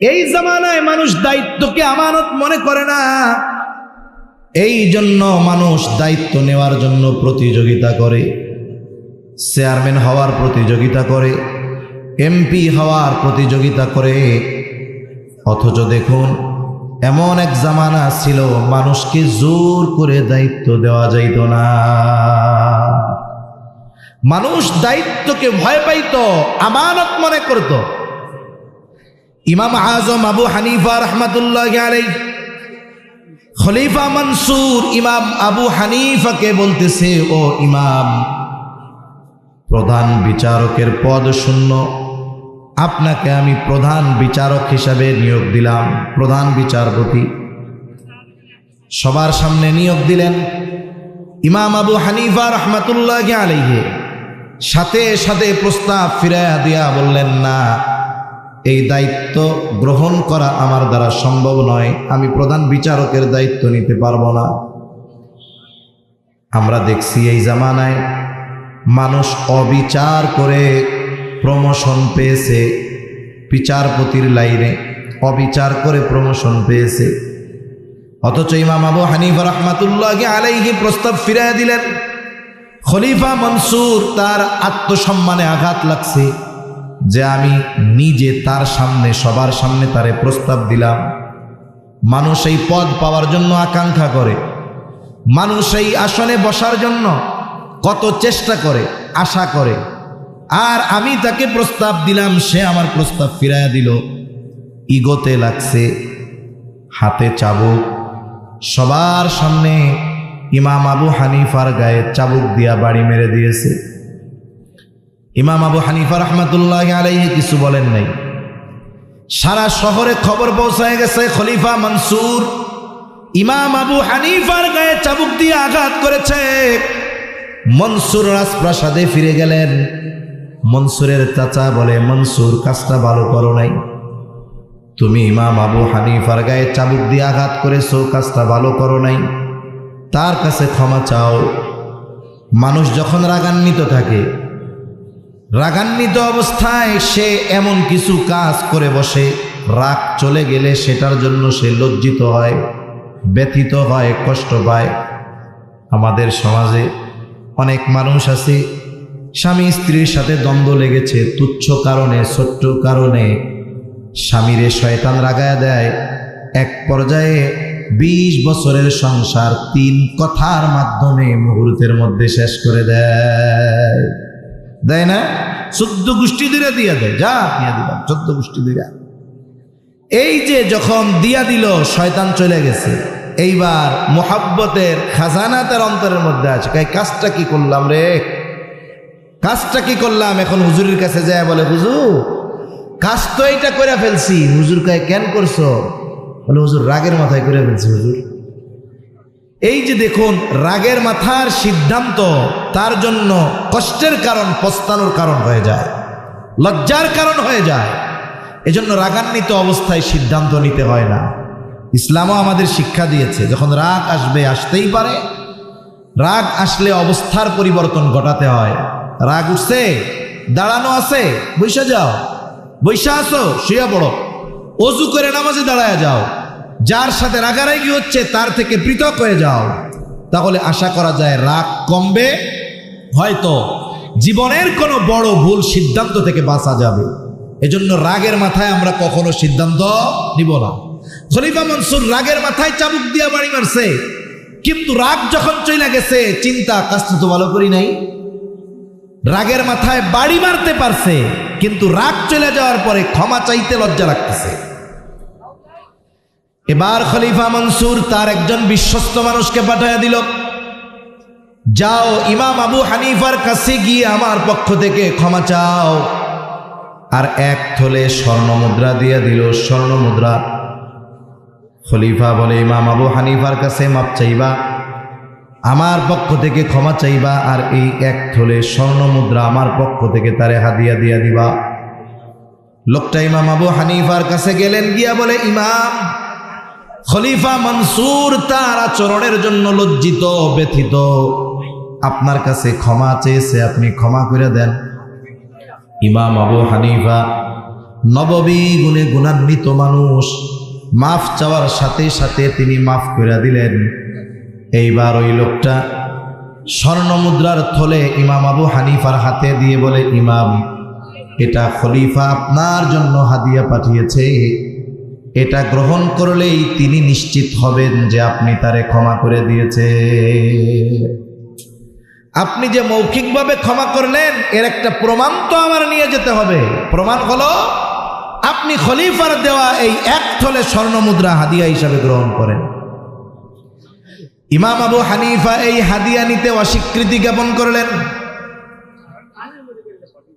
এই জামানায় মানুষ দায়িত্বকে আমানত মনে করে না। এই জন্য মানুষ দায়িত্ব নেওয়ার জন্য প্রতিযোগিতা করে, চেয়ারম্যান হওয়ার প্রতিযোগিতা করে, এমপি হওয়ার প্রতিযোগিতা করে। অথচ দেখুন, এমন এক জামানা ছিল, মানুষকে জোর করে দায়িত্ব দেওয়া যাইত না। মানুষ দায়িত্বকে ভয় পাইত, আমানত মনে করত। ইমাম আজম আবু হানিফা রহমতুল্লাহ আলাই খলিফা মনসুর ইমাম আবু হানিফাকে বলতেছে, ও ইমাম, প্রধান বিচারকের পদ শূন্য। আপনাকে আমি প্রধান বিচারক হিসাবে নিয়োগ দিলাম। প্রধান বিচারপতি। সবার সামনে নিয়োগ দিলেন ইমাম আবু হানিফা রহমাতুল্লাহ আলাইহে। সাথে সাথে প্রস্তাব ফিরাইয়া দিয়া বললেন, না এই দায়িত্ব গ্রহণ করা আমার দ্বারা সম্ভব নয়। আমি প্রধান বিচারকের দায়িত্ব নিতে পারব না। আমরা দেখছি এই জামানায় মানুষ অবিচার করে প্রমোশন পেয়েছে বিচারপতির লাইনে। অবিচার করে প্রমোশন পেয়েছে। অথচ ইমাম আবু হানিফা রহমাতুল্লাহ আলাইহি প্রস্তাব ফিরাইয়া দিলেন, খলিফা মনসুর তার আত্মসম্মানে আঘাত লাগছে। যে আমি নিজে তার সামনে, সবার সামনে তারে প্রস্তাব দিলাম। মানুষ এই পদ পাওয়ার জন্য আকাঙ্ক্ষা করে। মানুষ এই আসনে বসার জন্য কত চেষ্টা করে, আশা করে। আর আমি তাকে প্রস্তাব দিলাম, সে আমার প্রস্তাব ফিরাইয়া দিল। ইগোতে লাগছে হাতে চাবুক। সবার সামনে ইমাম আবু হানিফার গায়ে চাবুক দিয়া বাড়ি মেরে দিয়েছে। ইমাম আবু হানিফা রহমতুল্লাহ আলাইহি কিছু বলেন নাই। সারা শহরে খবর পৌঁছায় গেছে, খলিফা মনসুর ইমাম আবু হানিফার গায়ে চাবুক দিয়ে আঘাত করেছে। মনসুর রাজপ্রাসাদে ফিরে গেলেন। মনসুরের চাচা বলে, মনসুর, কাজটা ভালো করো নাই। তুমি ইমাম আবু হানিফার গায়ে চাবুক দিয়ে আঘাত করেছ, কাজটা ভালো করো নাই। তার কাছে ক্ষমা চাও। মানুষ যখন রাগান্বিত থাকে রাগান্বিত অবস্থায় সে এমন কিছু কাজ করে বসে। রাগ চলে গেলে সেটার জন্য সে লজ্জিত হয়, ব্যথিত হয়, কষ্ট পায়। আমাদের সমাজে অনেক মানুষ আছে, স্বামী স্ত্রীর সাথে দ্বন্দ্ব লেগেছে, তুচ্ছ কারণে ছোট্ট কারণে। স্বামীরে শয়তান রাগায় দেয়। এক পর্যায়ে বিশ বছরের সংসার তিন কথার মাধ্যমে মুহূর্তের মধ্যে শেষ করে দেয়। দেয় না? চোদ্দ গোষ্ঠী দিলে দিয়ে দেয়। যা দিয়ে দিলাম, চোদ্দ গোষ্ঠী দিলা এই যে যখন দিয়া দিল, শয়তান চলে গেছে। এইবার মোহাব্বতের খাজানা তার অন্তরের মধ্যে আছে। কাই কাজটা কি করলাম রে? কাজটা কি করলাম? এখন হুজুরের কাছে যায়, বলে, হুজুর, কাজ তো এইটা করে ফেলছি। হুজুর কায়, কেন করছ? বলে, হুজুর, রাগের মাথায় করে ফেলছি, হুজুর। এই যে দেখুন, রাগের মাথার সিদ্ধান্ত তার জন্য কষ্টের কারণ, পস্তানোর কারণ হয়ে যায়, লজ্জার কারণ হয়ে যায়। এজন্য রাগান্বিত অবস্থায় সিদ্ধান্ত নিতে হয় না। ইসলামও আমাদের শিক্ষা দিয়েছে, যখন রাগ আসবে, আসতেই পারে। রাগ আসলে অবস্থার পরিবর্তন ঘটাতে হয়। রাগ উঠছে, দাঁড়ানো আছে, বৈশা যাও। বৈশা আসো, শুয়ে পড়ো। অজু করে নামাজে দাঁড়ায় যাও। যার সাথে রাগারাগি হচ্ছে, তার থেকে পৃথক হয়ে যাও। তাহলে আশা করা যায় রাগ কমবে, হয়তো জীবনের কোনো বড় ভুল সিদ্ধান্ত থেকে বাঁচা যাবে। এজন্য রাগের মাথায় আমরা কখনো সিদ্ধান্ত নিব না। খলিফা মনসুর রাগের মাথায় চাবুক দিয়া বাড়ি মারছে, কিন্তু রাগ যখন চলে গেছে, চিন্তা কাজটা তো ভালো করি নাই। রাগের মাথায় বাড়ি মারতে পারছে, কিন্তু রাগ চলে যাওয়ার পরে ক্ষমা চাইতে লজ্জা লাগতেছে। এবার খলিফা মনসুর তার একজন বিশ্বস্ত মানুষকে পাঠাইয়া দিল। যাও, ইমাম আবু হানিফার কাছে গিয়ে আমার পক্ষ থেকে ক্ষমা চাও। আর এক থলে স্বর্ণ মুদ্রা দিয়ে দিল, স্বর্ণ মুদ্রা। খলিফা বলে, ইমাম আবু হানিফার কাছে মাপ চাইবা। আমার পক্ষ থেকে ক্ষমা চাইবা, আর এই এক থলে স্বর্ণ মুদ্রা আমার পক্ষ থেকে তারে হাদিয়া দিয়া দিবা। লোকটা ইমাম আবু হানিফার কাছে গেলেন, গিয়া বলে, ইমাম খলিফা মনসুর তার আচরণের জন্য লজ্জিত, ব্যথিত। আপনার কাছে ক্ষমা চেয়েছে, আপনি ক্ষমা করে দেন। ইমাম আবু হানিফা নববী গুণে গুণান্বিত মানুষ। মাফ চাওয়ার সাথে সাথে তিনি মাফ করে দিলেন। এইবার ওই লোকটা স্বর্ণ মুদ্রার থলে ইমাম আবু হানিফার হাতে দিয়ে বলে, ইমাম, এটা খলিফা আপনার জন্য হাদিয়া পাঠিয়েছে। এটা গ্রহণ করলেই তিনি নিশ্চিত হবেন যে আপনি তারে ক্ষমা করে দিয়েছে আপনি যে মৌখিকভাবে ক্ষমা করলেন, এর একটা প্রমাণ তো আমার নিয়ে যেতে হবে। প্রমাণ হলো, আপনি খলিফার দেওয়া এই এক থলে স্বর্ণ মুদ্রা হাদিয়া হিসাবে গ্রহণ করেন। ইমাম আবু হানিফা এই হাদিয়া নিতে অস্বীকৃতি জ্ঞাপন করলেন।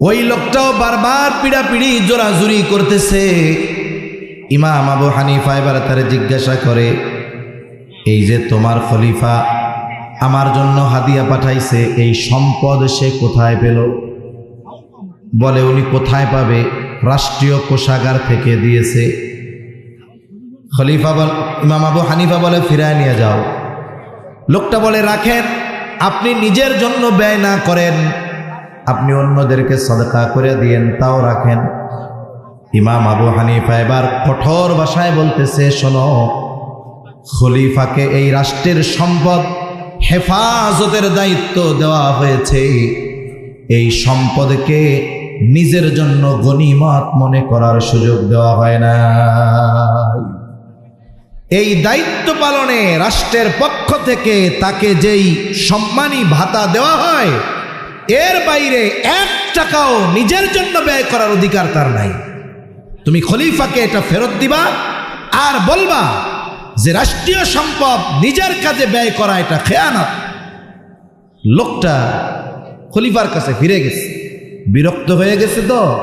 ওই লোকটাও বারবার পিড়াপিড়ি, জোরাজুরি করতেছে। ইমাম আবু হানিফা এবার তারে জিজ্ঞাসা করে, এই যে তোমার খলিফা আমার জন্য হাদিয়া পাঠাইছে, এই সম্পদ সে কোথায় পেল? বলে, উনি কোথায় পাবে? রাষ্ট্রীয় কোষাগার থেকে দিয়েছে। খলিফা বল, ইমাম আবু হানিফা বলে, ফিরায় নিয়ে যাও। লোকটা বলে, রাখেন, আপনি নিজের জন্য ব্যয় না করেন, আপনি অন্যদেরকে সদকা করে দিয়েন, তাও রাখেন। ইমাম আবু হানিফা এবার কঠোর ভাষায় বলতেছে, শোনো, খলিফাকে এই রাষ্ট্রের সম্পদ হেফাজতের দায়িত্ব দেওয়া হয়েছে। এই সম্পদকে নিজের জন্য গণিমত মনে করার সুযোগ দেওয়া হয় না এই দায়িত্ব পালনে রাষ্ট্রের পক্ষ থেকে তাকে যেই সম্মানী ভাতা দেওয়া হয়, এর বাইরে এক টাকাও নিজের জন্য ব্যয় করার অধিকার তার নাই। তুমি খলিফাকে এটা ফেরত দিবা আর বলবা যে রাষ্ট্রীয় সম্পদ নিজের কাজে ব্যয় করা এটা খেয়ানত। লোকটা খলিফার কাছে ফিরে গেছে। বিরক্ত হয়ে গেছে তো।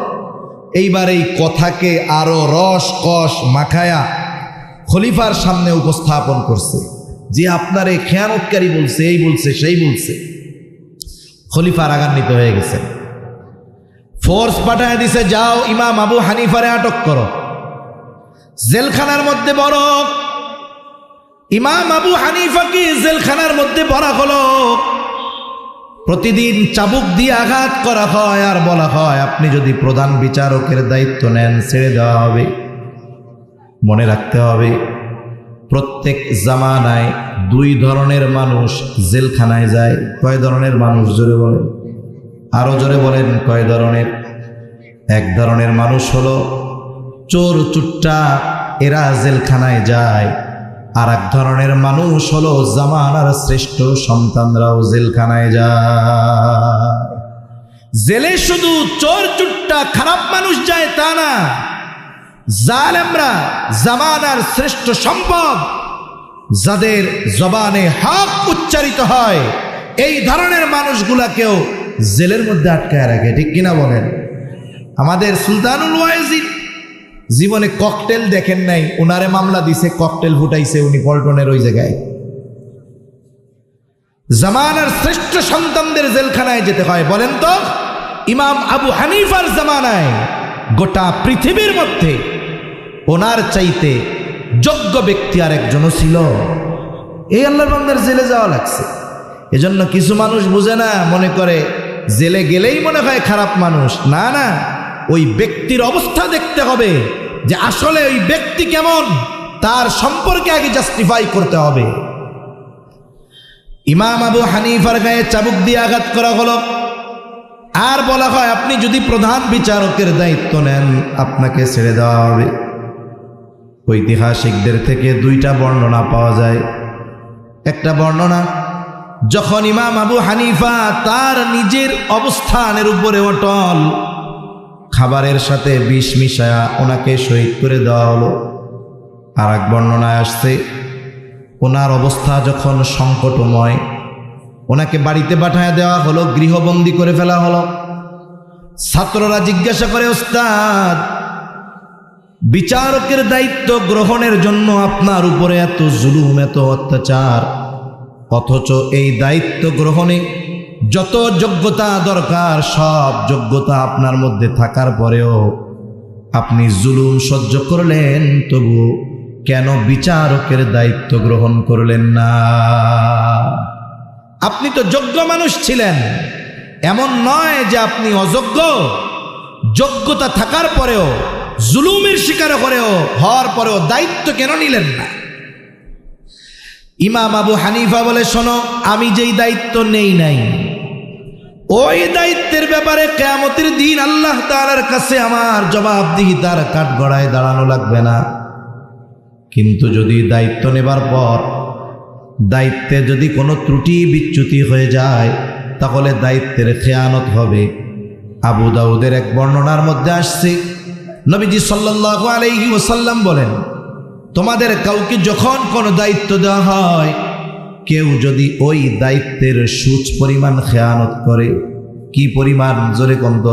এইবার এই কথাকে আরও রস কষ মাখায়া খলিফার সামনে উপস্থাপন করছে। যে আপনার এই খেয়ানতকারী বলছে, এই বলছে, সেই বলছে। খলিফা রাগান্বিত হয়ে গেছে। ফোর্স পাঠায় দিছে, যাও ইমাম আবু হানিফারে আটক করো। জেলখানার মধ্যে বড় ইমাম আবু হানিফাকে জেলখানার মধ্যে ভরা হলো? প্রতিদিন চাবুক দিয়ে আঘাত করা হয়, আর বলা হয়, আপনি যদি প্রধান বিচারকের দায়িত্ব নেন, ছেড়ে দেওয়া হবে। মনে রাখতে হবে, প্রত্যেক জামানায় দুই ধরনের মানুষ জেলখানায় যায়। কয় ধরনের মানুষ, জোরে বলেন? আরও জোরে বলেন, কয় ধরনের? এক ধরনের মানুষ হলো, চোর চুট্টা এরা জেলখানায় যায়। আর এক ধরনের মানুষ হলো, জামানার শ্রেষ্ঠ সন্তানরাও জেলখানায় যায়। জেলে শুধু চোর চুট্টা, খারাপ মানুষ যায় তা না। জালেমরা জামানার শ্রেষ্ঠ সম্পদ, যাদের জবানে হক উচ্চারিত হয়। এই ধরনের মানুষগুলাকেও জেলের মধ্যে আটকায় রাখে, ঠিক কিনা বলেন? আমাদের সুলতানুল ওয়াইজিদ জীবনে ককটেল দেখেন নাই, উনারে মামলা দিছে ককটেল ফুটাইছে উনি পল্টনের ওই জায়গায়। জামানার শ্রেষ্ঠ সন্তানদের জেলখানায় যেতে হয়, বলেন তো? ইমাম আবু হানিফার জামানায় গোটা পৃথিবীর মধ্যে ওনার চাইতে যোগ্য ব্যক্তি আর একজনও ছিল। এই আল্লাহর জেলে যাওয়া লাগছে। এজন্য কিছু মানুষ বুঝে না, মনে করে জেলে গেলেই মনে হয় খারাপ মানুষ। না না। ওই ব্যক্তির অবস্থা দেখতে হবে যে আসলে ওই ব্যক্তি কেমন, তার সম্পর্কে আগে জাস্টিফাই করতে হবে। ইমাম আবু হানিফার গায়ে চাবুক দিয়ে আঘাত করা হলো। আর বলা হয়, আপনি যদি প্রধান বিচারকের দায়িত্ব নেন, আপনাকে ছেড়ে দেওয়া হবে। ঐতিহাসিকদের থেকে দুইটা বর্ণনা পাওয়া যায়। একটা বর্ণনা যখন ইমাম আবু হানিফা তার নিজের অবস্থানের উপরে অটল, খাবারের সাথে বিষ মিশায়া ওনাকে শহীদ করে দেওয়া হলো। আর এক বর্ণনায় আসছে, ওনার অবস্থা যখন সংকটময়, ওনাকে বাড়িতে পাঠায় দেওয়া হলো, গৃহবন্দী করে ফেলা হলো। ছাত্ররা জিজ্ঞাসা করে, ওস্তাদ, বিচারকের দায়িত্ব গ্রহণের জন্য আপনার উপরে এত জুলুম, এত অত্যাচার অথচ এই দায়িত্ব গ্রহণে যত যোগ্যতা দরকার, সব যোগ্যতা আপনার মধ্যে থাকার পরেও আপনি জুলুম সহ্য করলেন, তবু কেন বিচারকের দায়িত্ব গ্রহণ করলেন না? আপনি তো যোগ্য মানুষ ছিলেন। এমন নয় যে আপনি অযোগ্য। যোগ্যতা থাকার পরেও, জুলুমের শিকার হলেও হওয়ার পরেও দায়িত্ব কেন নিলেন না? ইমাম আবু হানিফা বলে, শোনো, আমি যেই দায়িত্ব নেই নাই, ওই দায়িত্বের ব্যাপারে কেয়ামতের দিন আল্লাহ তাআলার কাছে আমার জবাবদিহি তার কাঠগড়ায় দাঁড়ানো লাগবে না। কিন্তু যদি দায়িত্ব নেবার পর দায়িত্বে যদি কোনো ত্রুটি বিচ্যুতি হয়ে যায়, তাহলে দায়িত্বের খেয়ানত হবে। আবু দাউদের এক বর্ণনার মধ্যে আসছে। নবীজি সাল্লাল্লাহু আলাইহি ওসাল্লাম বলেন তোমাদের কাউকে যখন কোনো দায়িত্ব দেওয়া হয়, কেউ যদি ওই দায়িত্বের সুচ পরিমাণ খেয়ানত করে, কি পরিমাণ? জোরে কন্ত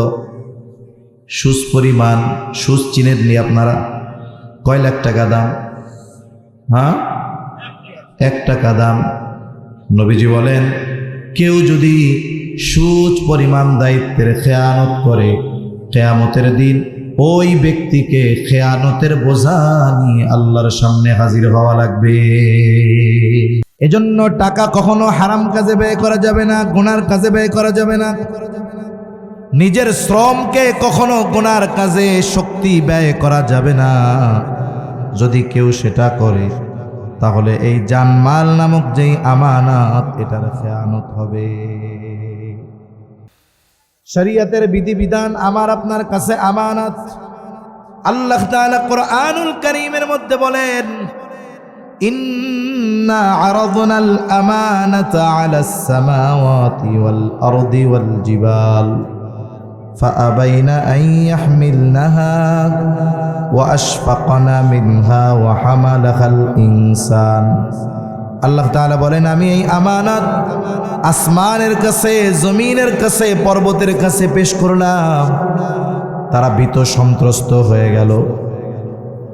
সুচ পরিমাণ, সুচ চিনে নিয়ে আপনারা? কয় লাখ টাকা দাম? হ্যাঁ? এক টাকা দাম। নবীজি বলেন, কেউ যদি সুচ পরিমাণ দায়িত্বের খেয়ানত করে খেয়ামতের দিন ওই ব্যক্তিকে খেয়ানতের বোঝা নিয়ে আল্লাহর সামনে হাজির হওয়া লাগবে। এজন্য টাকা কখনো হারাম কাজে ব্যয় করা যাবে না, গুনার কাজে ব্যয় করা যাবে না। নিজের শ্রমকে কখনো গুনার কাজে শক্তি ব্যয় করা যাবে না। যদি কেউ সেটা করে, তাহলে এই জানমাল নামক যেই আমানত, এটার খেয়ানত হবে। শরিয়তের বিধিবিধান আমার আপনার কাছে আমানত আল্লাহ তাআলা কোরআনুল কারীমের মধ্যে বলেন ইন্না আরাদনাল আমানাতা আলাস সামাওয়াতি ওয়াল আরদি ওয়াল জিবাল فأبين أن يحملنها وأشفقن منها وحملها الإنسان আল্লাহ তাআলা বলেন, আমি এই আমানত আসমানের কাছে, জমিনের কাছে, পর্বতের কাছে পেশ করলাম। তারা ভীত সন্ত্রস্ত হয়ে গেল।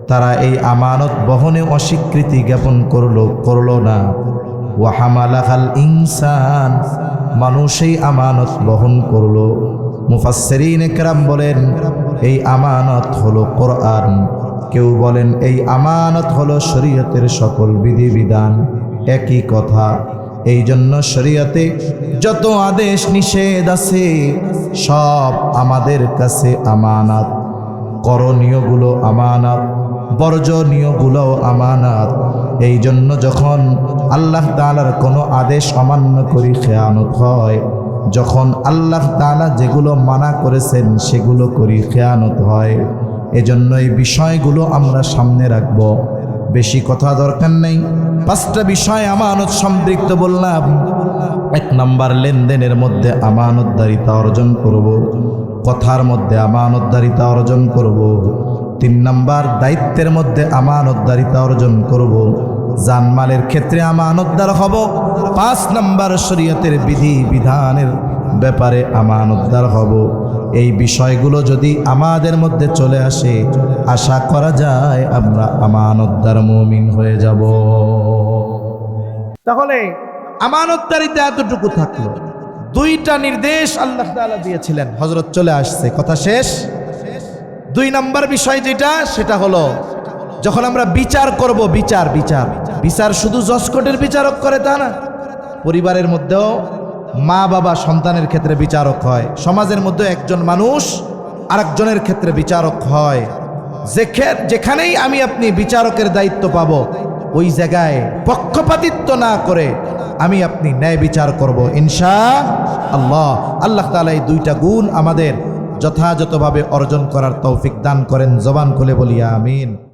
তারা এই আমানত বহনে অস্বীকৃতি জ্ঞাপন করল করল না। ওয়াহামালাহাল ইনসান, মানুষ এই আমানত বহন করল। মুফাসসিরিন একরাম বলেন, এই আমানত হলো কোরআন। কেউ বলেন, এই আমানত হলো শরীয়তের সকল বিধিবিধান। একই কথা। এই জন্য শরীয়তে যত আদেশ নিষেধ আছে, সব আমাদের কাছে আমানত। করণীয়গুলো আমানত বর্জনীয়গুলো আমানত। এই জন্য যখন আল্লাহ তাআলার কোনো আদেশ অমান্য করি খেয়ানত হয়, যখন আল্লাহ তাআলা যেগুলো মানা করেছেন সেগুলো করি খেয়ানত হয়। এজন্য এই বিষয়গুলো আমরা সামনে রাখব। বেশি কথা দরকার নেই পাঁচটা বিষয় আমানত সম্পৃক্ত বললাম এক নাম্বার লেনদেনের মধ্যে আমানতদারিতা অর্জন করব। কথার মধ্যে আমানতদারিতা অর্জন করব। তিন নাম্বার দায়িত্বের মধ্যে আমানতদারিতা অর্জন করব। জানমালের ক্ষেত্রে আমানতদার হব পাঁচ নাম্বার শরীয়তের বিধি বিধানের ব্যাপারে আমানতদার হব এই বিষয়গুলো যদি আমাদের মধ্যে চলে আসে আশা করা যায় আমরা আমানতদার মমিন হয়ে যাব। তাহলে আমানতদারিতে এতটুকু থাকল। দুইটা নির্দেশ আল্লাহ তাআলা দিয়েছিলেন। হজরত চলে আসছে কথা শেষ? দুই নাম্বার বিষয় যেটা সেটা হলো যখন আমরা বিচার করব বিচার বিচার। বিচার শুধু জসকোটের বিচারক করে তা না পরিবারের মধ্যেও মা বাবা সন্তানের ক্ষেত্রে বিচারক হয়। সমাজের মধ্যে একজন মানুষ আরেকজনের ক্ষেত্রে বিচারক হয়। যেখে- যেখানেই আমি আপনি বিচারকের দায়িত্ব পাব, ওই জায়গায় পক্ষপাতিত্ব না করে আমি আপনি ন্যায় বিচার করব। ইনশা আল্লাহ আল্লাহ তাআলা এই দুইটা গুণ আমাদের যথাযথভাবে অর্জন করার তৌফিক দান করেন। জবান খুলে বলিয়া আমিন।